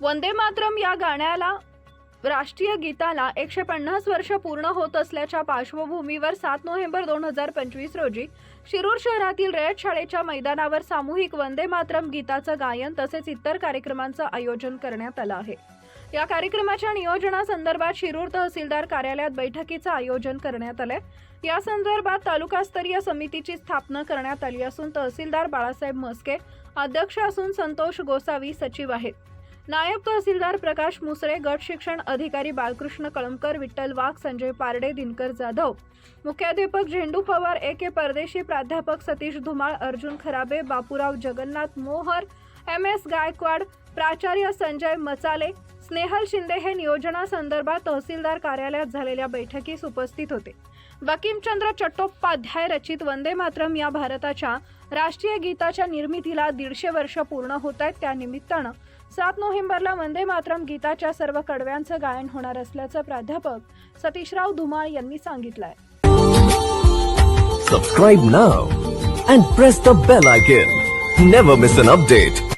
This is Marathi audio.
वंदे मातरम या गाण्याला राष्ट्रीय गीताला एकशे पन्नास वर्ष पूर्ण होत असल्याच्या पार्श्वभूमीवर सात नोव्हेंबर दोन हजार पंचवीस रोजी शिरूर शहरातील रयत शाळेच्या मैदानावर सामूहिक वंदे मातरम गीताचं गायन तसेच इतर कार्यक्रमांचं आयोजन करण्यात आलं आहे. या कार्यक्रमाच्या नियोजनासंदर्भात शिरूर तहसीलदार कार्यालयात बैठकीचं आयोजन करण्यात आलंय. या संदर्भात तालुकास्तरीय समितीची स्थापना करण्यात आली असून तहसीलदार बाळासाहेब म्हस्के अध्यक्ष असून संतोष गोसावी सचिव आहेत. नायब तहसीलदार प्रकाश मुसळे गट शिक्षण अधिकारी बालकृष्ण कळमकर विठ्ठल वाघ संजय पारडे दिनकर जाधव. मुख्याध्यापक झेंडू पवार ए के परदेशी प्राध्यापक सतीश धुमाळ अर्जुन खराबे बापूराव जगन्नाथ मोहर एम एस गायकवाड प्राचार्य संजय मचाले स्नेहल शिंदे हे नियोजनासंदर्भात तहसीलदार कार्यालयात झालेल्या बैठकीस उपस्थित होते. वकीमचंद्र चट्टोपाध्याय रचित वंदे मातरम या भारताच्या राष्ट्रीय गीताच्या निर्मितीला दीडशे वर्ष पूर्ण होत आहेत. त्या निमित्तानं सात नोव्हेंबरला वंदे मातरम गीताच्या सर्व कडव्यांचं गायन होणार असल्याचं प्राध्यापक सतीशराव धुमाळ यांनी सांगितलंय. Subscribe now and press the bell icon never miss an update